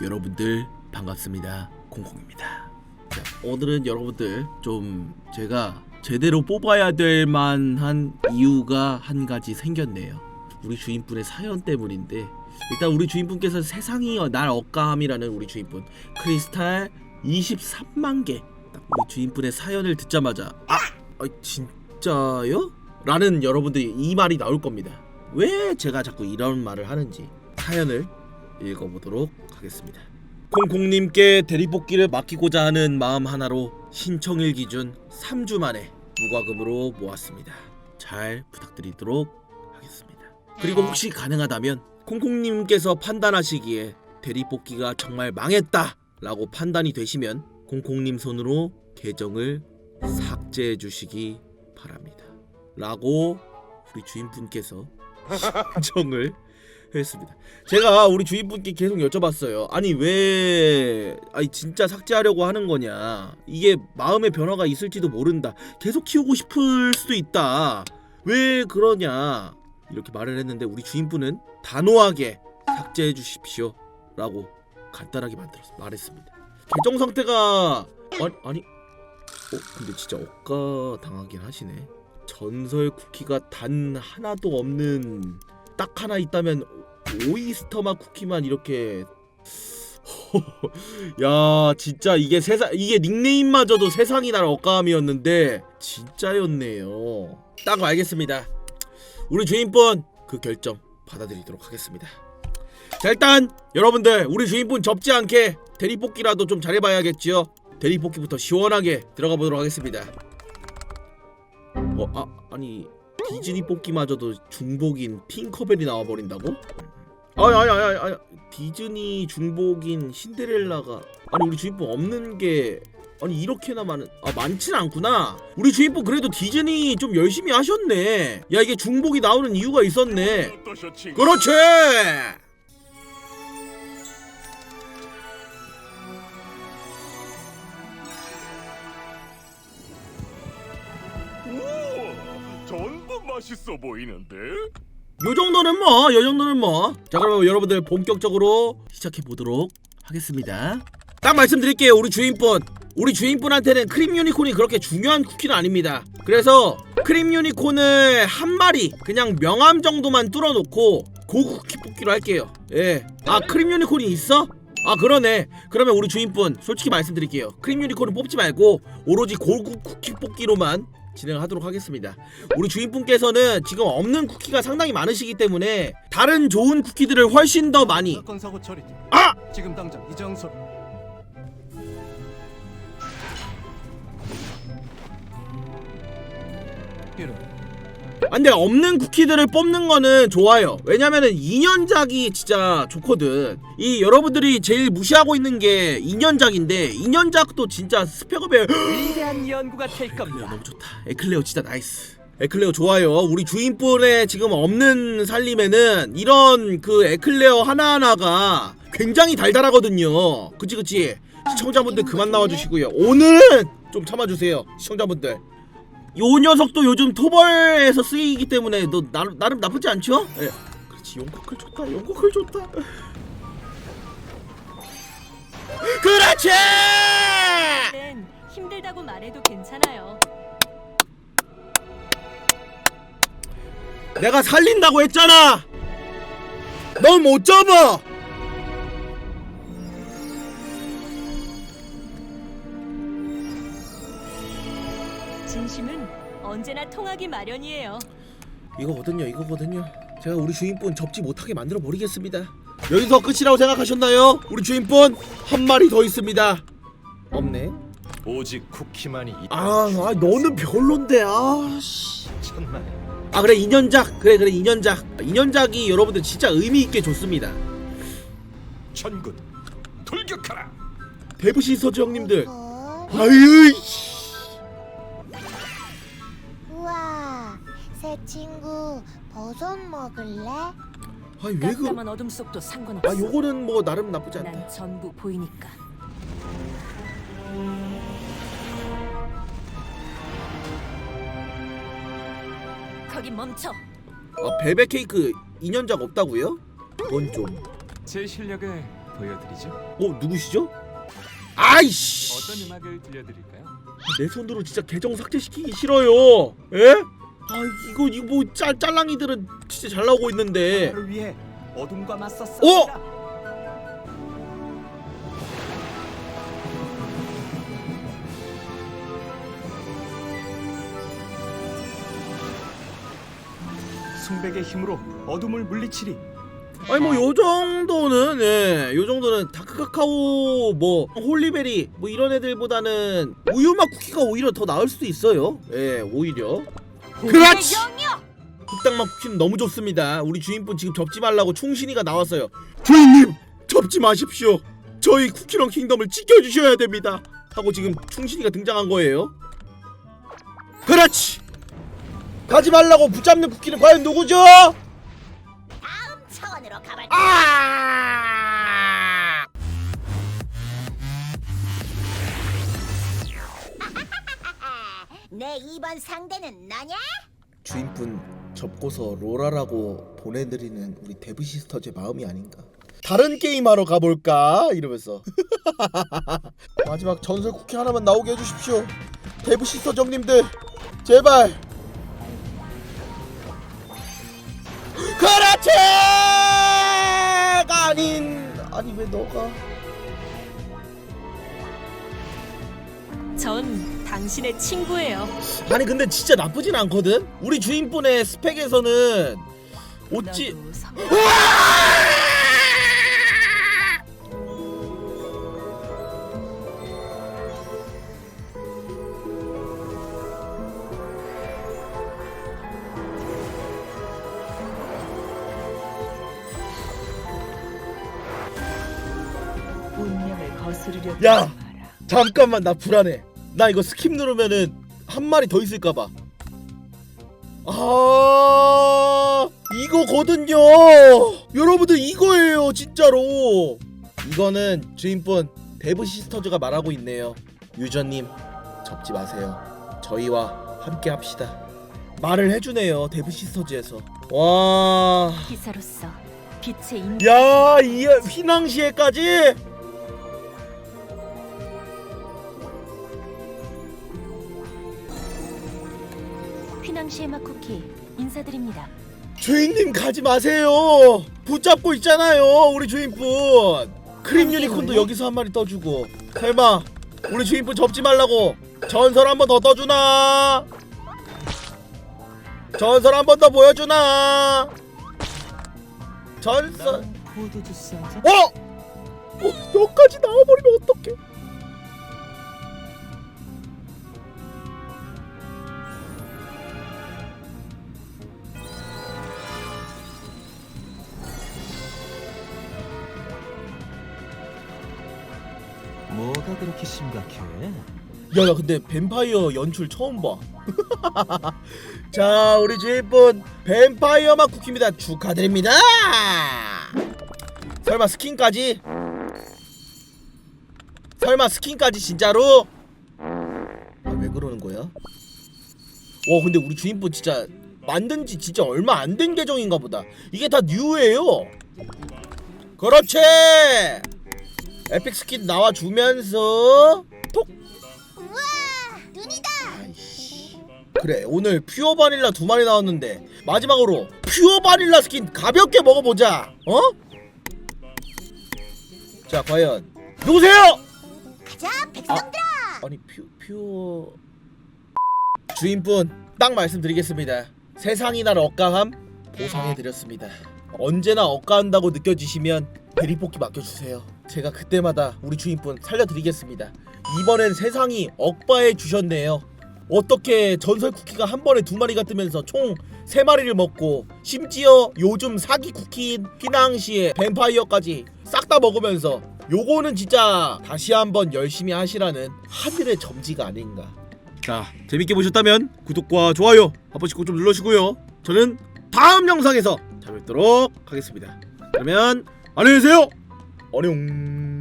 여러분들 반갑습니다. 콩콩입니다. 자, 오늘은 여러분들 좀 제가 제대로 뽑아야 될 만한 이유가 한 가지 생겼네요. 우리 주인분의 사연 때문인데 일단 우리 주인분께서 세상이 날 억까함이라는 우리 주인분 크리스탈 23만 개. 딱 우리 주인분의 사연을 듣자마자 아, 아 진짜요? 라는 여러분들이 이 말이 나올 겁니다. 왜 제가 자꾸 이런 말을 하는지 사연을 읽어보도록 하겠습니다. 콩콩님께 대리뽑기를 맡기고자 하는 마음 하나로 신청일 기준 3주 만에 무과금으로 모았습니다. 잘 부탁드리도록 하겠습니다. 그리고 혹시 가능하다면 콩콩님께서 판단하시기에 대리뽑기가 정말 망했다 라고 판단이 되시면 콩콩님 손으로 계정을 삭제해 주시기 바랍니다. 라고 우리 주인분께서 신청을 했습니다. 제가 우리 주인분께 계속 여쭤봤어요. 아니 왜 아니 진짜 삭제하려고 하는 거냐? 이게 마음의 변화가 있을지도 모른다. 계속 키우고 싶을 수도 있다. 왜 그러냐? 이렇게 말을 했는데 우리 주인분은 단호하게 삭제해 주십시오 라고 간단하게 만들어서 말했습니다. 계정 상태가 아니 아니 어 근데 진짜 억까 당하긴 하시네. 전설 쿠키가 단 하나도 없는 딱 하나 있다면 오이스터마 쿠키만 이렇게. 야 진짜 이게 세상 이게 닉네임마저도 세상이 날 억까함이었는데 진짜였네요. 딱 알겠습니다. 우리 주인분 그 결정 받아들이도록 하겠습니다. 자 일단 여러분들 우리 주인분 접지 않게 대리뽑기라도 좀 잘해봐야겠지요? 대리뽑기부터 시원하게 들어가 보도록 하겠습니다. 어, 아, 아니 디즈니 뽑기마저도 중복인 핑커벨이 나와버린다고? 아니 아니 아니 아니 디즈니 중복인 신데렐라가 아니 우리 주인분 없는 게 아니 이렇게나 많은 아 많진 않구나. 우리 주인분 그래도 디즈니 좀 열심히 하셨네. 야 이게 중복이 나오는 이유가 있었네? 그렇지 맛있어 보이는데? 요 정도는 뭐, 요 정도는 뭐. 자, 그러면 여러분들 본격적으로 시작해 보도록 하겠습니다. 딱 말씀드릴게요, 우리 주인분. 우리 주인분한테는 크림 유니콘이 그렇게 중요한 쿠키는 아닙니다. 그래서 크림 유니콘을 한 마리 그냥 명함 정도만 뚫어놓고 고구 쿠키 뽑기로 할게요. 예. 아, 크림 유니콘이 있어? 아 그러네 그러면 우리 주인분 솔직히 말씀드릴게요 크림 유니콘은 뽑지 말고 오로지 고구 쿠키 뽑기로만 진행을 하도록 하겠습니다 우리 주인분께서는 지금 없는 쿠키가 상당히 많으시기 때문에 다른 좋은 쿠키들을 훨씬 더 많이 사건 사고 처리 중. 아! 지금 당장 이 장소로. 이런 안돼 없는 쿠키들을 뽑는 거는 좋아요 왜냐면은 2년작이 진짜 좋거든 이 여러분들이 제일 무시하고 있는 게 2년작인데 2년작도 진짜 스펙업에 위대한 연구가 될 겁니다. 너무 좋다. 에클레어 진짜 나이스. 에클레어 좋아요. 우리 주인분의 지금 없는 살림에는 이런 그 에클레어 하나하나가 굉장히 달달하거든요. 그치 그치. 시청자분들 그만 나와주시고요. 오늘은 좀 참아주세요. 시청자분들. 요 녀석도 요즘 토벌에서 쓰이기 때문에 너 나름, 나름 나쁘지 않죠? 예. 그렇지 용코클 좋다. 용코클 좋다. 그렇지! 땐 힘들다고 말해도 괜찮아요. 내가 살린다고 했잖아. 넌 못 잡아. 진심은 언제나 통하기 마련이에요. 이거거든요, 이거거든요. 제가 우리 주인분 접지 못하게 만들어 버리겠습니다. 여기서 끝이라고 생각하셨나요? 우리 주인분 한 마리 더 있습니다. 없네. 오직 쿠키만이 이 아, 아 너는 별론데. 아, 씨. 천만 아 그래 2년작. 그래 그래 2년작. 2년작이 여러분들 진짜 의미 있게 좋습니다. 천군 돌격하라 대부시 서주 형님들. 어? 아유. 씨. 먹을래? 아니 왜 그? 깜깜한 어둠 속도 상관없어. 아 요거는 뭐 나름 나쁘지 않다. 난 전부 보이니까. 거기 멈춰. 아 벨벳 케이크 2년작 없다고요? 그건 좀. 제 실력에 보여드리죠. 어 누구시죠? 아이씨 어떤 음악을 들려드릴까요? 내 손으로 진짜 계정 삭제시키기 싫어요 에? 아 이거 이거 뭐 짤, 짤랑이들은 진짜 잘 나오고 있는데 나를 위해 어둠과 맞서 어? 숭백의 힘으로 어둠을 물리치리. 아니 뭐 요 정도는 예, 요 정도는 다크 카카오 뭐 홀리베리 뭐 이런 애들보다는 우유맛 쿠키가 오히려 더 나을 수도 있어요. 예, 오히려. 그렇지. 흑당맛 쿠키는 너무 좋습니다. 우리 주인분 지금 접지 말라고 충신이가 나왔어요. 주인님 접지 마십시오. 저희 쿠키런 킹덤을 지켜주셔야 됩니다. 하고 지금 충신이가 등장한 거예요. 그렇지. 가지 말라고 붙잡는 쿠키는 과연 누구죠? 다음 차원으로 가볼까? 아! 내 이번 상대는 너냐? 주인분 접고서 로라라고 보내드리는 우리 데브 시스터즈의 마음이 아닌가. 다른 게임 하러 가볼까 이러면서 마지막 전설 쿠키 하나만 나오게 해주십시오. 데브 시스터 정님들 제발. 그렇지! 아닌 아니 왜 너가? 전 당신의 친구예요. 아니 근데 진짜 나쁘진 않거든. 우리 주인분의 스펙에서는 어찌 너도 성... 운명을 거스르려 야! 잠깐만 나 불안해. 나 이거 스킵 누르면은 한 마리 더 있을까봐. 아 이거거든요. 여러분들 이거예요 진짜로. 이거는 주인분 데브 시스터즈가 말하고 있네요. 유저님 접지 마세요. 저희와 함께 합시다. 말을 해주네요 데브 시스터즈에서. 와. 기사로서 빛의 인 야, 이 휘낭시에까지? 휘낭시에마 쿠키 인사드립니다. 주인님 가지 마세요. 붙잡고 있잖아요, 우리 주인분. 크림 유니콘도 여기서 한 마리 떠주고. 설마 우리 주인분 접지 말라고 전설 한 번 더 떠주나? 전설 한 번 더 보여주나? 전설. 어? 어, 여기까지 나와버리면 어떡해? 뭐가 그렇게 심각해? 야, 야 근데 뱀파이어 연출 처음 봐. 자, 우리 주인분 뱀파이어 맛 쿠키입니다. 축하드립니다. 설마 스킨까지? 설마 스킨까지 진짜로? 아, 왜 그러는 거야? 와, 근데 우리 주인분 진짜 만든 지 진짜 얼마 안 된 계정인가 보다. 이게 다 뉴예요. 그렇지. 에픽 스킨 나와 주면서 톡 우와, 눈이다. 아이씨. 그래 오늘 퓨어 바닐라 두 마리 나왔는데 마지막으로 퓨어 바닐라 스킨 가볍게 먹어보자 어? 자 과연 누구세요? 가자, 백성들아. 아 니 퓨, 퓨어 주인분 딱 말씀드리겠습니다 세상이 날 억까함 보상해드렸습니다 언제나 억까한다고 느껴지시면 대리뽑기 맡겨주세요 제가 그때마다 우리 주인분 살려드리겠습니다 이번엔 세상이 억바해 주셨네요 어떻게 전설 쿠키가 한 번에 두 마리가 뜨면서 총 세 마리를 먹고 심지어 요즘 사기 쿠키인 피낭시에 뱀파이어까지 싹 다 먹으면서 요거는 진짜 다시 한번 열심히 하시라는 하늘의 점지가 아닌가. 자, 재밌게 보셨다면 구독과 좋아요 한 번씩 꼭 좀 눌러주시고요. 저는 다음 영상에서 찾아뵙도록 하겠습니다. 그러면 안녕히 계세요. 안녕.